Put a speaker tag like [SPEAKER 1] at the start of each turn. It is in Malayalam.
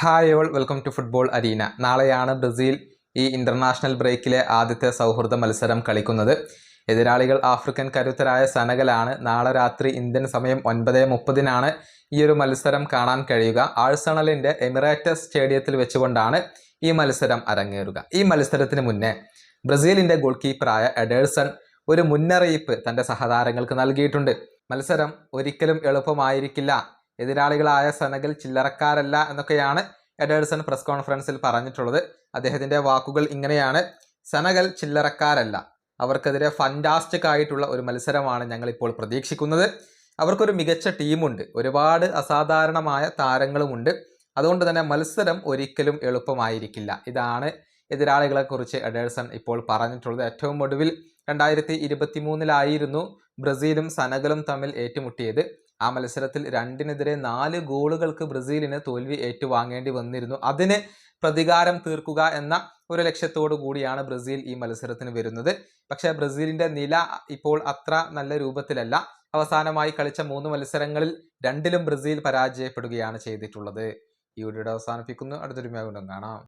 [SPEAKER 1] Hi all welcome to football arena നാളെയാണ് ബ്രസീൽ ഈ ഇന്റർനാഷണൽ ബ്രേക്കിലെ ആദ്യത്തെ സൗഹൃദ മത്സരം കളിക്കുന്നത്. എതിരാളികൾ ആഫ്രിക്കൻ കരുത്തരായ സനഗലാണ്. നാളെ രാത്രി ഇന്ത്യൻ സമയം ഒൻപത് മുപ്പതിനാണ് ഈ ഒരു മത്സരം കാണാൻ കഴിയുക. ആഴ്സണലിന്റെ എമിറേറ്റസ് സ്റ്റേഡിയത്തിൽ വെച്ചുകൊണ്ടാണ് ഈ മത്സരം അരങ്ങേറുക. ഈ മത്സരത്തിന് മുന്നേ ബ്രസീലിന്റെ ഗോൾ കീപ്പറായ എഡേഴ്സൺ ഒരു മുന്നറിയിപ്പ് തന്റെ സഹതാരങ്ങൾക്ക് നൽകിയിട്ടുണ്ട്. മത്സരം ഒരിക്കലും എളുപ്പമായിരിക്കില്ല. എതിരാളികളായ സെനഗൽ ചില്ലറക്കാരല്ല എന്നൊക്കെയാണ് എഡേഴ്സൺ പ്രസ് കോൺഫറൻസിൽ പറഞ്ഞിട്ടുള്ളത്. അദ്ദേഹത്തിന്റെ വാക്കുകൾ ഇങ്ങനെയാണ്. സെനഗൽ ചില്ലറക്കാരല്ല. അവർക്കെതിരെ ഫന്റാസ്റ്റിക് ആയിട്ടുള്ള ഒരു മത്സരമാണ് ഞങ്ങളിപ്പോൾ പ്രതീക്ഷിക്കുന്നത്. അവർക്കൊരു മികച്ച ടീമുണ്ട്. ഒരുപാട് അസാധാരണമായ താരങ്ങളുമുണ്ട്. അതുകൊണ്ട് തന്നെ മത്സരം ഒരിക്കലും എളുപ്പമായിരിക്കില്ല. ഇതാണ് എതിരാളികളെക്കുറിച്ച് എഡേഴ്സൺ ഇപ്പോൾ പറഞ്ഞിട്ടുള്ളത്. ഏറ്റവും ഒടുവിൽ രണ്ടായിരത്തി ഇരുപത്തി മൂന്നിലായിരുന്നു ബ്രസീലും സനഗലും തമ്മിൽ ഏറ്റുമുട്ടിയത്. ആ മത്സരത്തിൽ രണ്ടിനെതിരെ നാല് ഗോളുകൾക്ക് ബ്രസീലിന് തോൽവി ഏറ്റുവാങ്ങേണ്ടി വന്നിരുന്നു. അതിന് പ്രതികാരം തീർക്കുക എന്ന ഒരു ലക്ഷ്യത്തോടു കൂടിയാണ് ബ്രസീൽ ഈ മത്സരത്തിന് വരുന്നത്. പക്ഷേ ബ്രസീലിന്റെ നില ഇപ്പോൾ അത്ര നല്ല രൂപത്തിലല്ല. അവസാനമായി കളിച്ച മൂന്ന് മത്സരങ്ങളിൽ രണ്ടിലും ബ്രസീൽ പരാജയപ്പെടുകയാണ് ചെയ്തിട്ടുള്ളത്. ഈ വീഡിയോ അവസാനിപ്പിക്കുന്നു. അടുത്തൊരു മേഖല കാണാം.